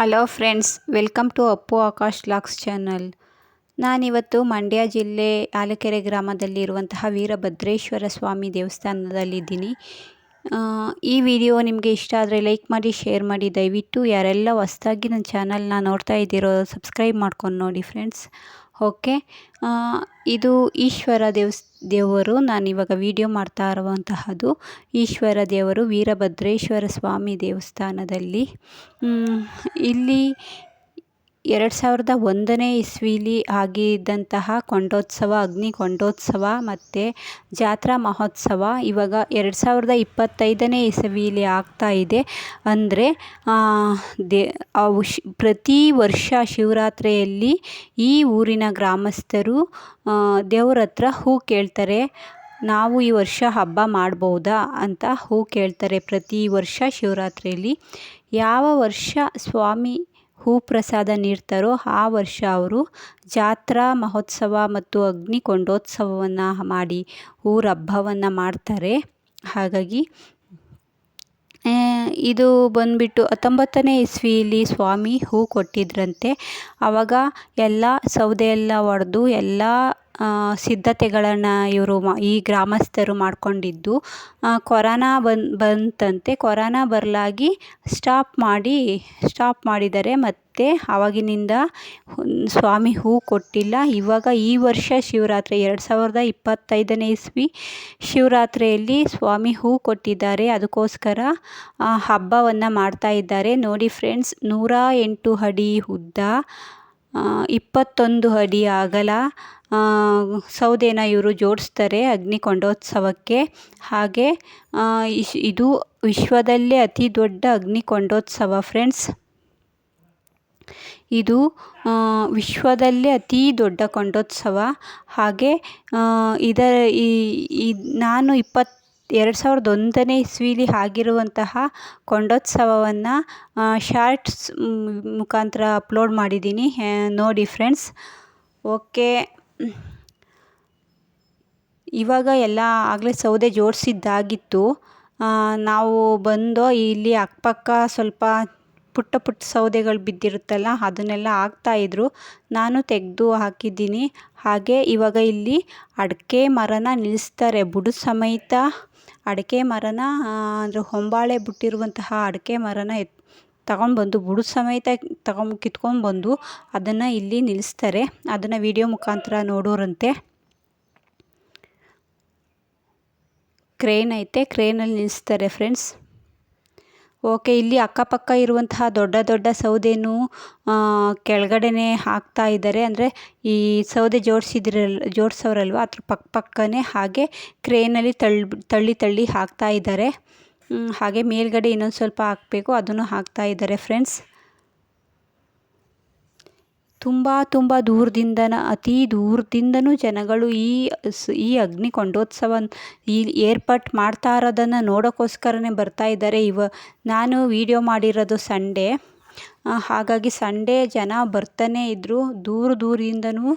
Hello friends, welcome to Appu Akash vlogs channel. ನಾನಿವತ್ತು ಮಂಡ್ಯ ಜಿಲ್ಲೆ ಆಲಕೆರೆ ಗ್ರಾಮದಲ್ಲಿರುವಂತಹ ವೀರಭದ್ರೇಶ್ವರ ಸ್ವಾಮಿ ದೇವಸ್ಥಾನದಲ್ಲಿದ್ದೀನಿ. ಈ ವಿಡಿಯೋ ನಿಮಗೆ ಇಷ್ಟ ಆದರೆ ಲೈಕ್ ಮಾಡಿ, ಶೇರ್ ಮಾಡಿ, ದಯವಿಟ್ಟು ಯಾರೆಲ್ಲ ಹೊಸ್ದಾಗಿ ನನ್ನ ಚಾನಲ್ನ ನೋಡ್ತಾ ಇದ್ದೀರೋ ಸಬ್ಸ್ಕ್ರೈಬ್ ಮಾಡ್ಕೊಂಡು ನೋಡಿ ಫ್ರೆಂಡ್ಸ್. ಓಕೆ ಇದು ಈಶ್ವರ ದೇವಸ್, ದೇವರು ನಾನಿವಾಗ ವಿಡಿಯೋ ಮಾಡ್ತಾ ಇರುವಂತಹದ್ದು ಈಶ್ವರ ದೇವರು, ವೀರಭದ್ರೇಶ್ವರ ಸ್ವಾಮಿ ದೇವಸ್ಥಾನದಲ್ಲಿ. ಇಲ್ಲಿ ಎರಡು ಸಾವಿರದ ಒಂದನೇ ಇಸ್ವಿಲಿ ಆಗಿದ್ದಂತಹ ಕೊಂಡೋತ್ಸವ, ಅಗ್ನಿ ಕೊಂಡೋತ್ಸವ ಮತ್ತು ಜಾತ್ರಾ ಮಹೋತ್ಸವ ಇವಾಗ ಎರಡು ಸಾವಿರದ ಇಪ್ಪತ್ತೈದನೇ ಇಸವಿಲಿ ಆಗ್ತಾ ಇದೆ. ಅಂದರೆ ದೇ ಪ್ರತಿ ವರ್ಷ ಶಿವರಾತ್ರಿಯಲ್ಲಿ ಈ ಊರಿನ ಗ್ರಾಮಸ್ಥರು ದೇವ್ರ ಹತ್ರ ಹೂ ಕೇಳ್ತಾರೆ. ನಾವು ಈ ವರ್ಷ ಹಬ್ಬ ಮಾಡ್ಬೋದಾ ಅಂತ ಹೂ ಕೇಳ್ತಾರೆ ಪ್ರತಿ ವರ್ಷ ಶಿವರಾತ್ರಿಯಲ್ಲಿ. ಯಾವ ವರ್ಷ ಸ್ವಾಮಿ ಹೂ ಪ್ರಸಾದ ನೀಡ್ತಾರೋ ಆ ವರ್ಷ ಅವರು ಜಾತ್ರಾ ಮಹೋತ್ಸವ ಮತ್ತು ಅಗ್ನಿ ಕೊಂಡೋತ್ಸವವನ್ನು ಮಾಡಿ ಊರ ಹಬ್ಬವನ್ನು ಮಾಡ್ತಾರೆ. ಹಾಗಾಗಿ ಇದು ಬಂದುಬಿಟ್ಟು ಹತ್ತೊಂಬತ್ತನೇ ಇಸ್ವಿಯಲ್ಲಿ ಸ್ವಾಮಿ ಹೂ ಕೊಟ್ಟಿದ್ರಂತೆ. ಆವಾಗ ಎಲ್ಲ ಸೌದೆ ಎಲ್ಲ ಒಡೆದು ಎಲ್ಲ ಸಿದ್ಧತೆಗಳನ್ನು ಇವರು ಈ ಗ್ರಾಮಸ್ಥರು ಮಾಡಿಕೊಂಡಿದ್ದು. ಕೊರೋನಾ ಬಂದು, ಬಂತಂತೆ. ಕೊರೋನಾ ಬರಲಾಗಿ ಸ್ಟಾಪ್ ಮಾಡಿ, ಸ್ಟಾಪ್ ಮಾಡಿದ್ದಾರೆ ಮತ್ತು ಆವಾಗಿನಿಂದ ಸ್ವಾಮಿ ಹೂ ಕೊಟ್ಟಿಲ್ಲ. ಇವಾಗ ಈ ವರ್ಷ ಶಿವರಾತ್ರಿ, ಎರಡು ಸಾವಿರದ ಇಪ್ಪತ್ತೈದನೇ ಇಸ್ವಿ ಶಿವರಾತ್ರಿಯಲ್ಲಿ ಸ್ವಾಮಿ ಹೂ ಕೊಟ್ಟಿದ್ದಾರೆ. ಅದಕ್ಕೋಸ್ಕರ ಹಬ್ಬವನ್ನು ಮಾಡ್ತಾ ಇದ್ದಾರೆ. ನೋಡಿ ಫ್ರೆಂಡ್ಸ್, ನೂರ ಎಂಟು ಅಡಿ ಉದ್ದ ಇಪ್ಪತ್ತೊಂದು ಅಡಿ ಅಗಲ ಸೌದೆನ ಇವರು ಜೋಡಿಸ್ತಾರೆ ಅಗ್ನಿಕೊಂಡೋತ್ಸವಕ್ಕೆ ಹಾಗೆ ಇಶ್, ಇದು ವಿಶ್ವದಲ್ಲೇ ಅತಿ ದೊಡ್ಡ ಅಗ್ನಿಕೊಂಡೋತ್ಸವ ಫ್ರೆಂಡ್ಸ್. ಇದು ವಿಶ್ವದಲ್ಲೇ ಅತಿ ದೊಡ್ಡ ಕೊಂಡೋತ್ಸವ. ಹಾಗೆ ಇದರ ಈ, ನಾನು ಇಪ್ಪತ್ತು ಎರಡು ಸಾವಿರದ ಒಂದನೇ ಇಸ್ವಿಲಿ ಆಗಿರುವಂತಹ ಕೊಂಡೋತ್ಸವವನ್ನು ಶಾರ್ಟ್ಸ್ ಮುಖಾಂತರ ಅಪ್ಲೋಡ್ ಮಾಡಿದ್ದೀನಿ. ನೋಡಿ ಫ್ರೆಂಡ್ಸ್ ಓಕೆ ಇವಾಗ ಎಲ್ಲ ಆಗಲೇ ಸೌದೆ ಜೋಡಿಸಿದ್ದಾಗಿತ್ತು. ನಾವು ಬಂದು ಇಲ್ಲಿ ಅಕ್ಕಪಕ್ಕ ಸ್ವಲ್ಪ ಪುಟ್ಟ ಪುಟ್ಟ ಸೌದೆಗಳು ಬಿದ್ದಿರುತ್ತಲ್ಲ, ಅದನ್ನೆಲ್ಲ ಹಾಕ್ತಾಯಿದ್ರು ನಾನು ತೆಗೆದು ಹಾಕಿದ್ದೀನಿ. ಹಾಗೆ ಇವಾಗ ಇಲ್ಲಿ ಅಡಿಕೆ ಮರನ ನಿಲ್ಲಿಸ್ತಾರೆ ಬುಡ ಸಮೇತ ಅಡಿಕೆ ಮರನ ಅಂದರೆ ಹೊಂಬಾಳೆ ಬಿಟ್ಟಿರುವಂತಹ ಅಡಿಕೆ ಮರನ ಎತ್, ತಗೊಂಡ್ಬಂದು ಬುಡ ಸಮೇತ ತಗೊಂಡು ಕಿತ್ಕೊಂಡ್ಬಂದು ಅದನ್ನು ಇಲ್ಲಿ ನಿಲ್ಲಿಸ್ತಾರೆ. ಅದನ್ನು ವಿಡಿಯೋ ಮುಖಾಂತರ ನೋಡೋರಂತೆ. ಕ್ರೇನ್ ಐತೆ, ಕ್ರೇನಲ್ಲಿ ನಿಲ್ಲಿಸ್ತಾರೆ ಫ್ರೆಂಡ್ಸ್. ಓಕೆ, ಇಲ್ಲಿ ಅಕ್ಕಪಕ್ಕ ಇರುವಂತಹ ದೊಡ್ಡ ದೊಡ್ಡ ಸೌದೆನೂ ಕೆಳಗಡೆನೇ ಹಾಕ್ತಾ ಇದ್ದಾರೆ. ಅಂದರೆ ಈ ಸೌದೆ ಜೋಡಿಸಿದ್ರಲ್, ಜೋಡಿಸೋರಲ್ವ? ಅದ್ರ ಪಕ್ಕ ಪಕ್ಕನೇ ಹಾಗೆ ಕ್ರೇನಲ್ಲಿ ತಳ್ಳಿ ತಳ್ಳಿ ತಳ್ಳಿ ಹಾಕ್ತಾ ಇದ್ದಾರೆ. ಹಾಗೆ ಮೇಲ್ಗಡೆ ಇನ್ನೊಂದು ಸ್ವಲ್ಪ ಹಾಕಬೇಕು. ಅದನ್ನು ಹಾಕ್ತಾ ಇದ್ದಾರೆ, ಫ್ರೆಂಡ್ಸ್. ತುಂಬ ತುಂಬ ದೂರದಿಂದ ಅತಿ ದೂರದಿಂದನೂ ಜನಗಳು ಈ ಈ ಅಗ್ನಿಕೊಂಡೋತ್ಸವ ಈ ಏರ್ಪಾಟ್ ಮಾಡ್ತಾ ಇರೋದನ್ನು ನೋಡೋಕ್ಕೋಸ್ಕರನೇ ಬರ್ತಾ ಇದ್ದಾರೆ. ಇವ, ನಾನು ವೀಡಿಯೋ ಮಾಡಿರೋದು ಸಂಡೇ ಹಾಗಾಗಿ ಸಂಡೇ ಜನ ಬರ್ತಾನೇ ಇದ್ದರು ದೂರ ದೂರದಿಂದನೂ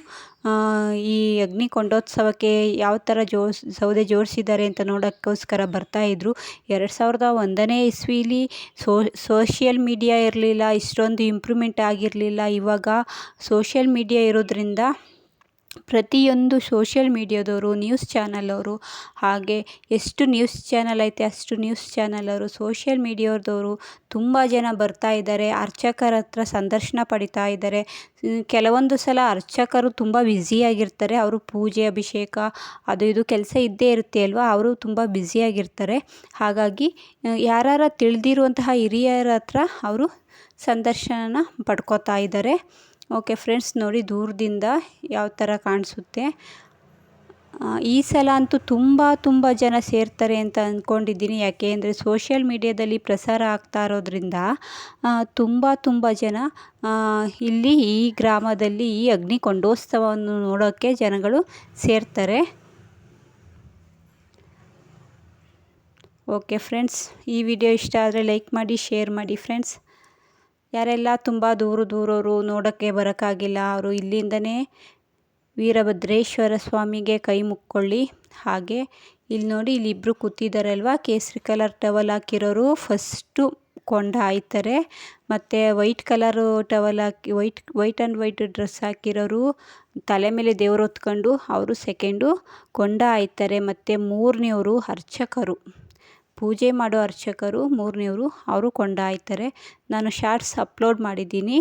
ಈ ಅಗ್ನಿ ಕೊಂಡೋತ್ಸವಕ್ಕೆ ಯಾವ ಥರ ಜೋ ಸೌದೆ ಜೋಡಿಸಿದ್ದಾರೆ ಅಂತ ನೋಡೋಕ್ಕೋಸ್ಕರ ಬರ್ತಾಯಿದ್ರು ಎರಡು ಸಾವಿರದ ಒಂದನೇ ಇಸ್ವೀಲಿ ಸೋಷಿಯಲ್ ಮೀಡಿಯಾ ಇರಲಿಲ್ಲ, ಇಷ್ಟೊಂದು ಇಂಪ್ರೂವ್ಮೆಂಟ್ ಆಗಿರಲಿಲ್ಲ. ಇವಾಗ ಸೋಷಿಯಲ್ ಮೀಡಿಯಾ ಇರೋದ್ರಿಂದ ಪ್ರತಿಯೊಂದು ಸೋಷಿಯಲ್ ಮೀಡಿಯಾದವರು ನ್ಯೂಸ್ ಅವರು, ಹಾಗೆ ಎಷ್ಟು ನ್ಯೂಸ್ ಚಾನಲ್ ಐತೆ ಅಷ್ಟು ನ್ಯೂಸ್ ಅವರು ಸೋಷಿಯಲ್ ಮೀಡಿಯಾದವರು ತುಂಬ ಜನ ಬರ್ತಾ ಇದ್ದಾರೆ. ಅರ್ಚಕರ ಹತ್ರ ಸಂದರ್ಶನ ಪಡಿತಾ ಇದ್ದಾರೆ. ಕೆಲವೊಂದು ಸಲ ಅರ್ಚಕರು ತುಂಬ ಬ್ಯುಸಿಯಾಗಿರ್ತಾರೆ ಅವರು ಪೂಜೆ, ಅಭಿಷೇಕ, ಅದು ಇದು ಕೆಲಸ ಇದ್ದೇ ಇರುತ್ತೆ ಅಲ್ವಾ? ಅವರು ತುಂಬ ಬ್ಯುಸಿಯಾಗಿರ್ತಾರೆ ಹಾಗಾಗಿ ಯಾರಾರ ತಿಳಿದಿರುವಂತಹ ಹಿರಿಯರ ಹತ್ರ ಅವರು ಸಂದರ್ಶನನ ಪಡ್ಕೋತಾ ಇದ್ದಾರೆ. ಓಕೆ ಫ್ರೆಂಡ್ಸ್ ನೋಡಿ ದೂರದಿಂದ ಯಾವ ಥರ ಕಾಣಿಸುತ್ತೆ. ಈ ಸಲ ಅಂತೂ ತುಂಬ ತುಂಬ ಜನ ಸೇರ್ತಾರೆ ಅಂತ ಅಂದ್ಕೊಂಡಿದ್ದೀನಿ ಯಾಕೆ ಅಂದರೆ ಸೋಷಿಯಲ್ ಮೀಡ್ಯಾದಲ್ಲಿ ಪ್ರಸಾರ ಆಗ್ತಾ ಇರೋದ್ರಿಂದ ತುಂಬ ತುಂಬ ಜನ ಇಲ್ಲಿ ಈ ಗ್ರಾಮದಲ್ಲಿ ಈ ಅಗ್ನಿ ಕೊಂಡೋತ್ಸವವನ್ನು ನೋಡೋಕ್ಕೆ ಜನಗಳು ಸೇರ್ತಾರೆ. ಓಕೆ ಫ್ರೆಂಡ್ಸ್ ಈ ವಿಡಿಯೋ ಇಷ್ಟ ಆದರೆ ಲೈಕ್ ಮಾಡಿ ಶೇರ್ ಮಾಡಿ ಫ್ರೆಂಡ್ಸ್ ಯಾರೆಲ್ಲ ತುಂಬ ದೂರ ದೂರವರು ನೋಡೋಕ್ಕೆ ಬರೋಕ್ಕಾಗಿಲ್ಲ, ಅವರು ಇಲ್ಲಿಂದನೇ ವೀರಭದ್ರೇಶ್ವರ ಸ್ವಾಮಿಗೆ ಕೈ ಮುಕ್ಕೊಳ್ಳಿ. ಹಾಗೆ ಇಲ್ಲಿ ನೋಡಿ ಇಲ್ಲಿ ಇಬ್ಬರು ಅಲ್ವಾ ಕೇಸರಿ ಕಲರ್ ಟವಲ್ ಹಾಕಿರೋರು ಫಸ್ಟು ಕೊಂಡ ಆಯ್ತಾರೆ ಮತ್ತು white colour towel hockey, white white and white dress ಹಾಕಿರೋರು ತಲೆ ಮೇಲೆ ದೇವ್ರು ಹೊತ್ಕೊಂಡು, ಅವರು ಸೆಕೆಂಡು ಕೊಂಡ ಆಯ್ತಾರೆ ಮತ್ತು ಮೂರನೇವರು ಅರ್ಚಕರು. ಪೂಜೆ ಮಾಡೋ ಅರ್ಚಕರು ಮೂರನೇವ್ರು ಅವರು ಕೊಂಡ ಹಾಯ್ತಾರೆ ನಾನು ಶಾರ್ಟ್ಸ್ ಅಪ್ಲೋಡ್ ಮಾಡಿದ್ದೀನಿ.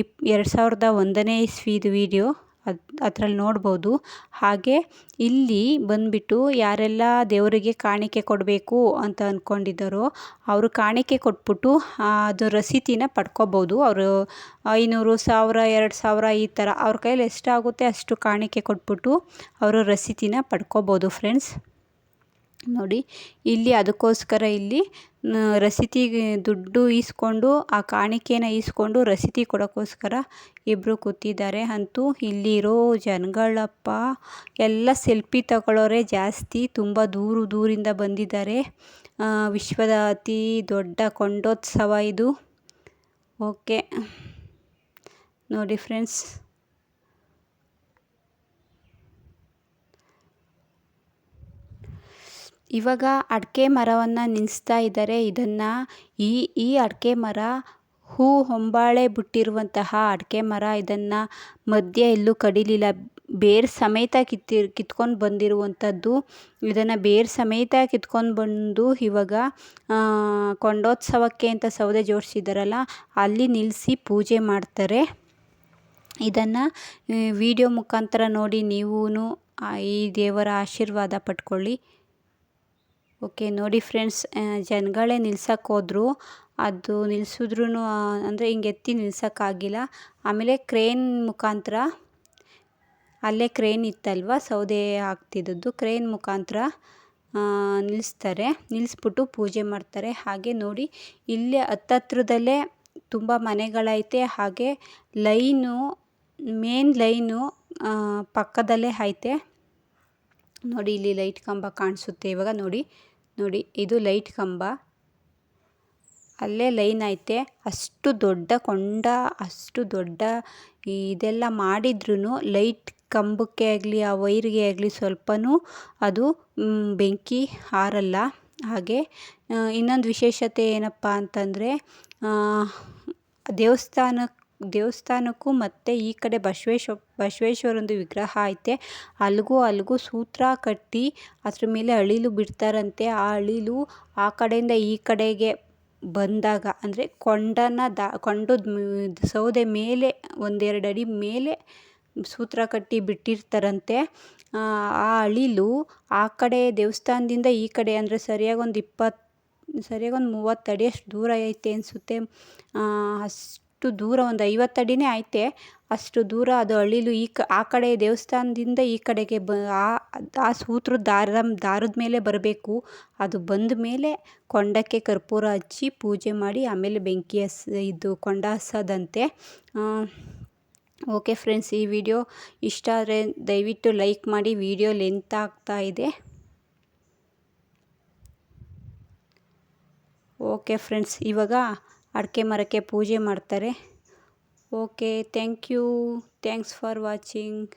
ಇಪ್, ಎರಡು ಸಾವಿರದ ಒಂದನೇ ಇಸ್ವಿದು ವೀಡಿಯೋ, ಅದು, ಅದರಲ್ಲಿ ನೋಡ್ಬೋದು. ಹಾಗೆ ಇಲ್ಲಿ ಬಂದುಬಿಟ್ಟು ಯಾರೆಲ್ಲ ದೇವರಿಗೆ ಕಾಣಿಕೆ ಕೊಡಬೇಕು ಅಂತ ಅಂದ್ಕೊಂಡಿದ್ದಾರೋ ಅವರು ಕಾಣಿಕೆ ಕೊಟ್ಬಿಟ್ಟು ಅದು ರಸೀತಿನ ಪಡ್ಕೋಬೋದು. ಅವರು ಐನೂರು ಸಾವಿರ, ಎರಡು ಸಾವಿರ ಈ ಥರ, ಅವ್ರ ಕೈಯ್ಯಲ್ಲಿ ಎಷ್ಟಾಗುತ್ತೆ ಅಷ್ಟು ಕಾಣಿಕೆ ಕೊಟ್ಬಿಟ್ಟು ಅವರು ರಸೀತಿನ ಪಡ್ಕೋಬೋದು, ಫ್ರೆಂಡ್ಸ್. ನೋಡಿ, ಇಲ್ಲಿ ಅದಕ್ಕೋಸ್ಕರ ಇಲ್ಲಿ ರಸೀತಿಗೆ ದುಡ್ಡು ಈಸ್ಕೊಂಡು, ಆ ಕಾಣಿಕೆನ ಈಸ್ಕೊಂಡು ರಸೀತಿ ಕೊಡೋಕ್ಕೋಸ್ಕರ ಇಬ್ಬರು ಕೂತಿದ್ದಾರೆ. ಅಂತೂ ಇಲ್ಲಿರೋ ಜನಗಳಪ್ಪ, ಎಲ್ಲ ಸೆಲ್ಫಿ ತಗೊಳ್ಳೋರೆ ಜಾಸ್ತಿ, ತುಂಬ ದೂರ ದೂರಿಂದ ಬಂದಿದ್ದಾರೆ. ವಿಶ್ವದ ಅತಿ ದೊಡ್ಡ ಕೊಂಡೋತ್ಸವ ಇದು. ಓಕೆ. ನೋಡಿ ಫ್ರೆಂಡ್ಸ್ ಇವಾಗ ಅಡಿಕೆ ಮರವನ್ನು ನಿಲ್ಲಿಸ್ತಾ ಇದ್ದಾರೆ ಇದನ್ನು ಈ ಈ ಅಡಿಕೆ ಮರ, ಹೂ ಹೊಂಬಾಳೆ ಬಿಟ್ಟಿರುವಂತಹ ಅಡಿಕೆ ಮರ, ಇದನ್ನು ಮಧ್ಯೆ ಎಲ್ಲೂ ಕಡಿಲಿಲ್ಲ. ಬೇರು ಸಮೇತ ಕಿತ್ತಿ, ಕಿತ್ಕೊಂಡು ಬಂದಿರುವಂಥದ್ದು. ಇದನ್ನು ಬೇರು ಸಮೇತ ಕಿತ್ಕೊಂಡು ಬಂದು ಇವಾಗ ಕೊಂಡೋತ್ಸವಕ್ಕೆ ಅಂತ ಸೌದೆ ಜೋಡಿಸಿದಾರಲ್ಲ, ಅಲ್ಲಿ ನಿಲ್ಲಿಸಿ ಪೂಜೆ ಮಾಡ್ತಾರೆ. ಇದನ್ನು ವಿಡಿಯೋ ಮುಖಾಂತರ ನೋಡಿ ನೀವೂ ಈ ದೇವರ ಆಶೀರ್ವಾದ ಪಡ್ಕೊಳ್ಳಿ. ಓಕೆ, ನೋಡಿ ಫ್ರೆಂಡ್ಸ್ ಜನಗಳೇ ನಿಲ್ಸಕ್ಕೆ ಹೋದ್ರು. ಅದು ನಿಲ್ಸಿದ್ರೂ ಅಂದರೆ ಹಿಂಗೆ ಎತ್ತಿ ನಿಲ್ಸೋಕ್ಕಾಗಿಲ್ಲ ಆಮೇಲೆ ಕ್ರೇನ್ ಮುಖಾಂತರ, ಅಲ್ಲೇ ಕ್ರೇನ್ ಇತ್ತಲ್ವ, ಸೌದೆ ಹಾಕ್ತಿದ್ದದ್ದು, ಕ್ರೇನ್ ಮುಖಾಂತರ ನಿಲ್ಲಿಸ್ತಾರೆ ನಿಲ್ಲಿಸ್ಬಿಟ್ಟು ಪೂಜೆ ಮಾಡ್ತಾರೆ. ಹಾಗೆ ನೋಡಿ, ಇಲ್ಲೇ ಹತ್ತತ್ರದಲ್ಲೇ ತುಂಬ ಮನೆಗಳೈತೆ. ಹಾಗೆ ಲೈನು, ಮೇನ್ ಲೈನು ಪಕ್ಕದಲ್ಲೇ ಐತೆ. ನೋಡಿ, ಇಲ್ಲಿ ಲೈಟ್ ಕಂಬ ಕಾಣಿಸುತ್ತೆ. ಇವಾಗ ನೋಡಿ ನೋಡಿ, ಇದು ಲೈಟ್ ಕಂಬ. ಅಲ್ಲೇ ಲೈನ್ ಐತೆ. ಅಷ್ಟು ದೊಡ್ಡ ಕೊಂಡ, ಅಷ್ಟು ದೊಡ್ಡ ಇದೆಲ್ಲ ಮಾಡಿದ್ರೂ ಲೈಟ್ ಕಂಬಕ್ಕೆ ಆಗಲಿ, ಆ ವೈರಿಗೆ ಆಗಲಿ ಸ್ವಲ್ಪನೂ ಅದು ಬೆಂಕಿ ಹಾರಲ್ಲ. ಹಾಗೆ ಇನ್ನೊಂದು ವಿಶೇಷತೆ ಏನಪ್ಪ ಅಂತಂದರೆ ದೇವಸ್ಥಾನಕ್ಕೆ ದೇವಸ್ಥಾನಕ್ಕೂ ಮತ್ತು ಈ ಕಡೆ ಬಸವೇಶ್ವ ಬಸವೇಶ್ವರಂದು ವಿಗ್ರಹ ಐತೆ. ಅಲ್ಲಿಗೂ ಅಲ್ಲಿಗೂ ಸೂತ್ರ ಕಟ್ಟಿ ಅದ್ರ ಮೇಲೆ ಅಳಿಲು ಬಿಡ್ತಾರಂತೆ. ಆ ಅಳಿಲು ಆ ಕಡೆಯಿಂದ ಈ ಕಡೆಗೆ ಬಂದಾಗ ಅಂದರೆ ಕೊಂಡನ ದಾ ಕೊಂಡದ ಸೌದೆ ಮೇಲೆ ಒಂದೆರಡು ಅಡಿ ಮೇಲೆ ಸೂತ್ರ ಕಟ್ಟಿ ಬಿಟ್ಟಿರ್ತಾರಂತೆ. ಆ ಅಳಿಲು ಆ ಕಡೆ ದೇವಸ್ಥಾನದಿಂದ ಈ ಕಡೆ ಅಂದರೆ ಸರಿಯಾಗಿ ಒಂದು ಇಪ್ಪತ್ತು ಸರಿಯಾಗಿ ಒಂದು ಮೂವತ್ತು ಅಡಿ ಅಷ್ಟು ದೂರ ಐತೆ ಅನಿಸುತ್ತೆ. ಅಷ್ಟು ದೂರ ಒಂದು ಐವತ್ತು ಅಡಿನೇ ಐತೆ ಅಷ್ಟು ದೂರ ಅದು ಅಳಿಲು ಈ ಕ, ಆ ಕಡೆ ದೇವಸ್ಥಾನದಿಂದ ಈ ಕಡೆಗೆ ಬ, ಆ ಆ ಸೂತ್ರ ದಾರ, ದಾರದ ಮೇಲೆ ಬರಬೇಕು. ಅದು ಬಂದ ಮೇಲೆ ಕೊಂಡಕ್ಕೆ ಕರ್ಪೂರ ಹಚ್ಚಿ ಪೂಜೆ ಮಾಡಿ ಆಮೇಲೆ ಬೆಂಕಿ ಹಸ್, ಇದು ಕೊಂಡ ಹಸದಂತೆ. ಓಕೆ ಫ್ರೆಂಡ್ಸ್, ಈ ವಿಡಿಯೋ ಇಷ್ಟ ಆದರೆ ದಯವಿಟ್ಟು ಲೈಕ್ ಮಾಡಿ, ವಿಡಿಯೋ ಲೆಂತ್ ಆಗ್ತಾ ಇದೆ. ಓಕೆ ಫ್ರೆಂಡ್ಸ್, ಇವಾಗ ಅಡಿಕೆ ಮರಕ್ಕೆ ಪೂಜೆ ಮಾಡ್ತಾರೆ. Okay thank you thanks for watching